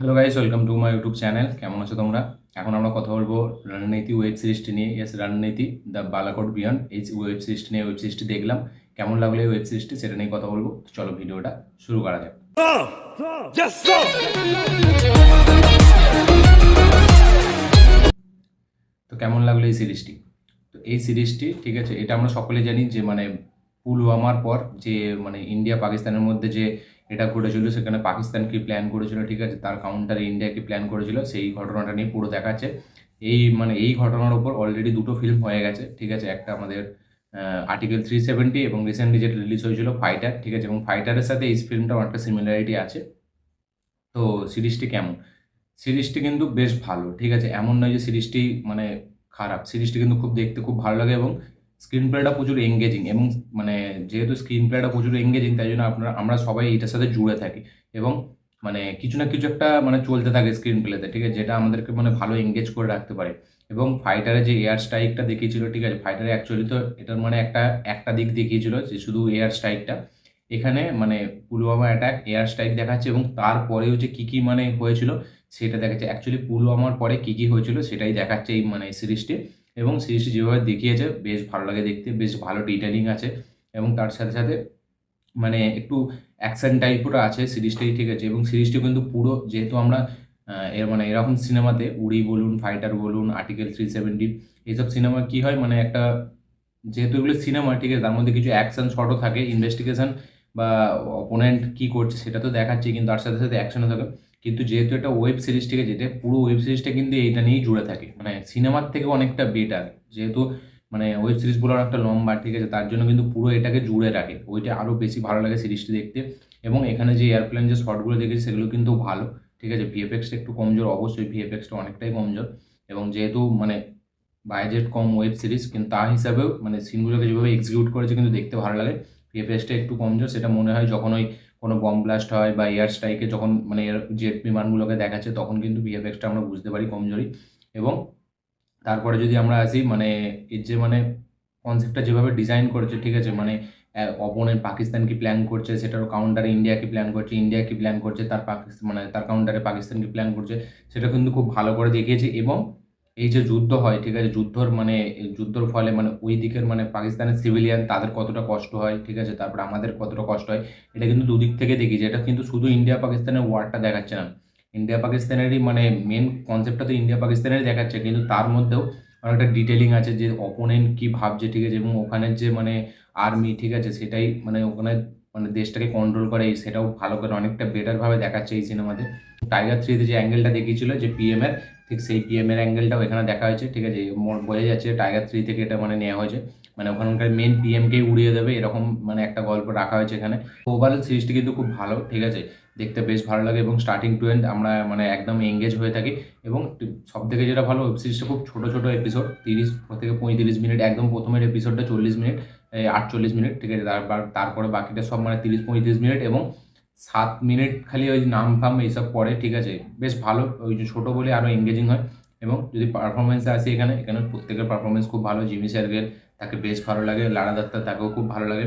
Hello guys welcome to my YouTube channel কেমন আছো তোমরা? এখন আমরা কথা বলব রণনীতি ওয়েব সিরিজটি নিয়ে। Yes Ranneeti the Balakot beyond এই ওয়েব সিরিজটি নিয়ে। ওয়েব সিরিজটি দেখলাম। কেমন লাগল এই ওয়েব সিরিজটি সেটা নিয়ে কথা বলব। চলো ভিডিওটা শুরু করা যাক। তো কেমন লাগল এই সিরিজটি তো এই সিরিজটি ঠিক আছে এটা আমরা সকলে জানি যে মানে পুলওয়ামার পর যে মানে ইন্ডিয়া পাকিস্তানের মধ্যে যে এটা ঘটেছিল, সেখানে পাকিস্তান কি প্ল্যান করেছিল, ঠিক আছে? তার কাউন্টারে ইন্ডিয়া কি প্ল্যান করেছিল, সেই ঘটনাটা নিয়ে পুরো দেখাচ্ছে। এই মানে এই ঘটনার উপর অলরেডি দুটো ফিল্ম হয়ে গেছে, ঠিক আছে? একটা আমাদের আর্টিকেল থ্রি সেভেন্টি এবং রিসেন্টলি যেটা রিলিজ হয়েছিল ফাইটার ঠিক আছে? এবং ফাইটারের সাথে এই ফিল্মটা অনেকটা সিমিলারিটি আছে। তো সিরিজটি কেমন? সিরিজটি কিন্তু বেশ ভালো, ঠিক আছে? এমন নয় যে সিরিজটি মানে খারাপ, সিরিজটি কিন্তু খুব দেখতে খুব ভালো লাগে এবং স্ক্রিন প্লেটা প্রচুর এঙ্গেজিং এবং মানে যেহেতু স্ক্রিন প্লেটা প্রচুর এঙ্গেজিং তাই জন্য আপনারা, আমরা সবাই এটার সাথে জুড়ে থাকি এবং মানে কিছু না কিছু একটা মানে চলতে থাকে স্ক্রিন প্লেতে ঠিক আছে? যেটা আমাদেরকে মানে ভালো এঙ্গেজ করে রাখতে পারে। এবং ফাইটারে যে এয়ার স্ট্রাইকটা দেখিয়েছিল, ঠিক আছে? ফাইটারে অ্যাকচুয়ালি তো এটার মানে একটা একটা দিক দেখিয়েছিল যে শুধু এয়ার স্ট্রাইকটা এখানে মানে পুলওয়ামা অ্যাটাক এয়ার স্ট্রাইক দেখাচ্ছে এবং তারপরেও যে কী কী মানে হয়েছিল, সেটা দেখাচ্ছে। অ্যাকচুয়ালি পুলওয়ামার পরে কী কী হয়েছিল, সেটাই দেখাচ্ছে এই মানে সিরিজটি এবং সিরিজটি যেভাবে দেখিয়েছে, বেশ ভালো লাগে দেখতে, বেশ ভালো ডিটেলিং আছে এবং তার সাথে সাথে মানে একটু অ্যাকশন টাইপেরও আছে সিরিজটাই ঠিক আছে এবং সিরিজটি কিন্তু পুরো যেহেতু আমরা এর মানে এরকম সিনেমাতে উড়ি বলুন ফাইটার বলুন আর্টিকেল থ্রি সেভেন্টি এইসব সিনেমা কী হয় মানে একটা যেহেতু এগুলো সিনেমা ঠিক আছে, তার মধ্যে কিছু অ্যাকশন শটও থাকে ইনভেস্টিগেশন বা অপোনেন্ট কী করছে সেটা তো দেখাচ্ছে কিন্তু তার সাথে সাথে অ্যাকশনও থাকে। কিন্তু যেহেতু এটা ওয়েব সিরিজ থেকে যেটা পুরো ওয়েব সিরিজটা কিন্তু এইটা নিয়েই জুড়ে থাকে। মানে সিনেমার থেকে অনেকটা বেটার যেহেতু মানে ওয়েব সিরিজ সিরিজগুলো অনেকটা লম্বা ঠিক আছে, তার জন্য কিন্তু পুরো এটাকে জুড়ে রাখে। ওইটা আরও বেশি ভালো লাগে সিরিজটি দেখতে। এবং এখানে যে এয়ারপ্লেন যে শটগুলো দেখেছি, সেগুলো কিন্তু ভালো। ঠিক আছে ভিএফএক্সটা একটু কমজোর, অবশ্যই ভিএফএক্সটা অনেকটাই কমজোর। এবং যেহেতু মানে বাজেট কম ওয়েব সিরিজ কিন্তু তা হিসাবেও মানে সিনগুলোকে যেভাবে এক্সিকিউট করেছে, কিন্তু দেখতে ভালো লাগে। ভিএফএক্সটা একটু কমজোর, সেটা মনে হয় যখন ওই কোনো বম ব্লাস্ট হয় বা এয়ার স্ট্রাইকে যখন মানে জেট বিমানগুলোকে দেখাচ্ছে, তখন কিন্তু ভিএফএক্সটা আমরা বুঝতে পারি কমজোরি। এবং তারপরে যদি আমরা আসি মানে এর যে মানে কনসেপ্টটা যেভাবে ডিজাইন করেছে, ঠিক আছে? মানে অপোনেন্ট পাকিস্তান কি প্ল্যান করছে, সেটার কাউন্টারে ইন্ডিয়া কি প্ল্যান করছে ইন্ডিয়া কি প্ল্যান করছে, তার পাকিস্তান মানে তার কাউন্টারে পাকিস্তান কি প্ল্যান করছে, সেটা কিন্তু খুব ভালো করে দেখিয়েছে। এবং এই যে যুদ্ধ হয়, ঠিক আছে? যুদ্ধর মানে যুদ্ধর ফলে মানে ওই দিকের মানে পাকিস্তানের সিভিলিয়ান তাদের কতটা কষ্ট হয়, ঠিক আছে? তারপর আমাদের কতটা কষ্ট হয়, এটা কিন্তু দুদিক থেকে দেখিয়েছে এটা কিন্তু শুধু ইন্ডিয়া পাকিস্তানের ওয়ারটা দেখাচ্ছে না। ইন্ডিয়া পাকিস্তানেরই মানে মেন কনসেপ্টটা তো ইন্ডিয়া পাকিস্তানেরই দেখাচ্ছে, কিন্তু তার মধ্যেও অনেকটা ডিটেলিং আছে যে অপোনেন্ট কী ভাবছে, ঠিক আছে? এবং ওখানের যে মানে আর্মি ঠিক আছে? সেটাই মানে ওখানে মানে দেশটাকে কন্ট্রোল করে, সেটাও ভালো করে অনেকটা বেটারভাবে দেখাচ্ছে এই সিনেমাতে টাইগার থ্রিতে যে অ্যাঙ্গেলটা দেখিয়েছিল, যে পিএম এর, ঠিক সেই পিএম এর অ্যাঙ্গেলটাও এখানে দেখা হয়েছে, ঠিক আছে? বোঝা যাচ্ছে টাইগার থ্রি থেকে এটা মানে নেওয়া হয়েছে। মানে ওখানকার মেন পিএমকেই উড়িয়ে দেবে, এরকম মানে একটা গল্প রাখা হয়েছে এখানে। ওভারঅল সিরিজটি কিন্তু খুব ভালো, ঠিক আছে? দেখতে বেশ ভালো লাগে এবং স্টার্টিং টু এন্ড আমরা মানে একদম এঙ্গেজ হয়ে থাকি। এবং সব থেকে যেটা ভালো ওয়েব সিরিজটা খুব ছোটো ছোটো এপিসোড তিরিশ থেকে পঁয়ত্রিশ মিনিট, একদম প্রথমের এপিসোডটা চল্লিশ মিনিট। আটচল্লিশ মিনিট, ঠিক আছে? তারপর তারপরে বাকিটা সব মানে তিরিশ, পঁয়ত্রিশ মিনিট এবং সাত মিনিট খালি ওই নাম ফাম এইসব পড়ে, ঠিক আছে? বেশ ভালো, ওই যে ছোটো বলে আরও এঙ্গেজিং হয় এবং যদি পারফরমেন্সে আসি এখানে এখানে প্রত্যেকের পারফরমেন্স খুব ভালো, জিমি স্যারগের তাকে বেশ ভালো লাগে, লারা দত্তা তাকেও খুব ভালো লাগে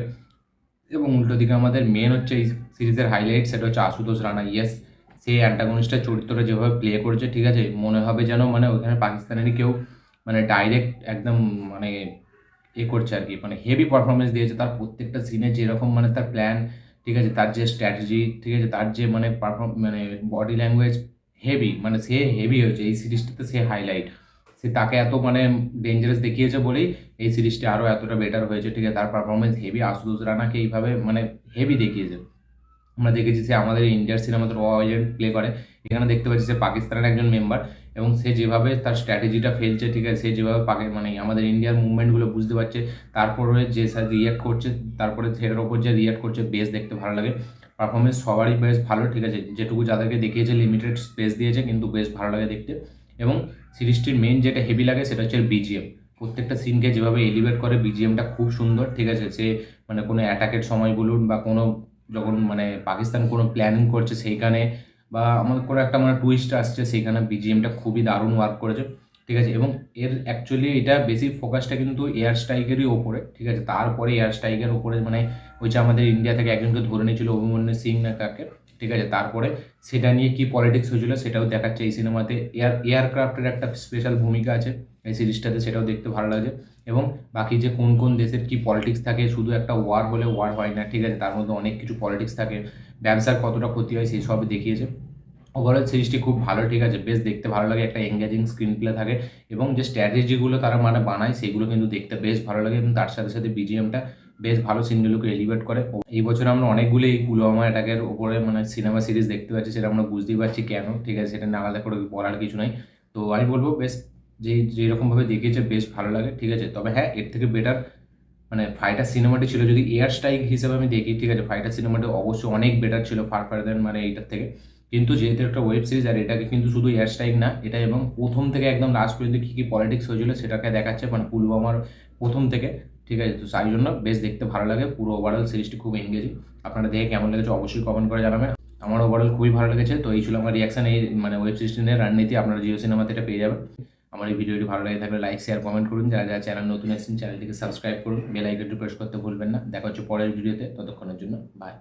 এবং উল্টো দিকে আমাদের মেন হচ্ছে এই সিরিজের হাইলাইট সেটা হচ্ছে আশুতোষ রানা। ইয়েস সেই অ্যান্টাগনিস্টের চরিত্রটা যেভাবে প্লে করেছে, ঠিক আছে? মনে হবে যেন মানে ওইখানে পাকিস্তানেরই কেউ মানে ডাইরেক্ট একদম মানে এ করছে আর কি। মানে হেভি পারফরমেন্স দিয়েছে তার প্রত্যেকটা সিনে যেরকম মানে তার প্ল্যান ঠিক আছে, তার যে স্ট্র্যাটেজি ঠিক আছে, তার যে মানে পারফর্ম মানে বডি ল্যাঙ্গুয়েজ হেভি মানে সে হেভি হয়েছে। এই সিরিজটাতে সে হাইলাইট সে তাকে এত মানে ডেঞ্জারাস দেখিয়েছে বলেই এই সিরিজটি আরও এতটা বেটার হয়েছে, ঠিক আছে, তার পারফরমেন্স হেভি আশুতোষ রানাকে এইভাবে মানে হেভি দেখিয়েছে। আমরা দেখেছি সে আমাদের ইন্ডিয়ার সিনেমাতে র এজেন্ট প্লে করে। এখানে দেখতে পাচ্ছি সে পাকিস্তানের একজন মেম্বার এবং সে যেভাবে তার স্ট্র্যাটেজিটা ফেলছে, ঠিক আছে, সে যেভাবে পাকে মানে আমাদের ইন্ডিয়ার মুভমেন্টগুলো বুঝতে পারছে, তারপরে যে স্যার রিয়াক্ট করছে, তারপরে সেটার ওপর যে রিয়াক্ট করছে, বেশ দেখতে ভালো লাগে। পারফরমেন্স সবারই বেশ ভালো, ঠিক আছে, যেটুকু যাদেরকে দেখিয়েছে লিমিটেড স্পেস দিয়েছে, কিন্তু বেশ ভালো লাগে দেখতে। এবং সিরিজটির মেন যেটা হেভি লাগে, সেটা হচ্ছে বিজিএম প্রত্যেকটা সিনকে যেভাবে এলিভেট করে বিজিএমটা খুব সুন্দর, ঠিক আছে, সে মানে কোনো অ্যাটাকের সময় বলুন বা কোনো যখন মানে পাকিস্তান কোনো প্ল্যানিং করছে সেইখানে বা আমাদের কোনো একটা মানে টুইস্ট আসছে সেইখানে বিজিএমটা খুবই দারুণ ওয়ার্ক করেছে, ঠিক আছে? এবং এর অ্যাকচুয়ালি এটা বেশি ফোকাসটা কিন্তু এয়ার স্ট্রাইকেরই ওপরে, ঠিক আছে? তারপরে এয়ার স্ট্রাইকের ওপরে মানে ওই যে আমাদের ইন্ডিয়া থেকে একজনকে ধরে নিয়েছিল অভিমন্যু সিং না কাকে ঠিক আছে? তারপরে সেটা নিয়ে কি পলিটিক্স হয়েছিল সেটাও দেখাচ্ছে এই সিনেমাতে এয়ার এয়ারক্রাফটের একটা স্পেশাল ভূমিকা আছে। এই সিরিজটাতে সেটাও দেখতে ভালো লাগে এবং বাকি যে কোন কোন দেশের কি পলিটিক্স থাকে, শুধু একটা ওয়ার হলে ওয়ার হয় না, ঠিক আছে? তার মধ্যে অনেক কিছু পলিটিক্স থাকে। ব্যবসার কতটা ক্ষতি হয় সেই সব দেখিয়েছে। ওভারঅল সিরিজটি খুব ভালো, ঠিক আছে? বেশ দেখতে ভালো লাগে, একটা এঙ্গেজিং স্ক্রিন প্লে থাকে। এবং যে স্ট্র্যাটেজিগুলো তারা মানে বানায়, সেগুলো কিন্তু দেখতে বেশ ভালো লাগে। এবং তার সাথে সাথে বিজিএমটা বেশ ভালো সিনগুলোকে এলিভেট করে। এই বছর আমরা অনেকগুলো এই পুলওয়ামা অ্যাটাকের উপরে মানে সিনেমা সিরিজ দেখতে পাচ্ছি, সেটা আমরা বুঝতেই পারছি কেন, ঠিক আছে? সেটা না আলাদা করে বলার কিছু নাই। তো আমি বলব, বেশ যে যেরকমভাবে দেখিয়েছে, বেশ ভালো লাগে, ঠিক আছে? তবে হ্যাঁ এর থেকে বেটার মানে ফাইটার সিনেমাটি ছিল যদি এয়ার স্ট্রাইক হিসেবে আমি দেখি, ঠিক আছে? ফাইটার সিনেমাটি অবশ্যই অনেক বেটার ছিল ফার ফার দেন মানে এইটার থেকে। কিন্তু যেহেতু একটা ওয়েব সিরিজ আর এটাকে কিন্তু শুধু এয়ার স্ট্রাইক না, এটা এবং প্রথম থেকে একদম লাস্ট পর্যন্ত কী কী পলিটিক্স হয়েছিল সেটাকে দেখাচ্ছে মানে পুলওয়ামার প্রথম থেকে, ঠিক আছে? তো তাই জন্য বেশ দেখতে ভালো লাগে, পুরো ওভারঅল সিরিজটি খুব এনগেজিং আপনারা দেখে কেমন লেগেছে অবশ্যই কমেন্ট করে জানাবেন। আমার ওভারঅল খুবই ভালো লেগেছে, তো এই ছিল আমার রিয়াকশন এই মানে ওয়েব সিরিজটি নিয়ে রাজনীতি আপনারা জিও সিনেমাতে এটা পেয়ে যাবেন। আমার এই ভিডিওটি ভালো লাগে থাকলে লাইক শেয়ার কমেন্ট করুন। যারা যারা চ্যানেল নতুন এসেছেন চ্যানেলটিকে সাবস্ক্রাইব করুন। বেল আইকনটি প্রেস করতে ভুলবেন না। দেখা হচ্ছে পরের ভিডিওতে। ততক্ষণের জন্য বাই.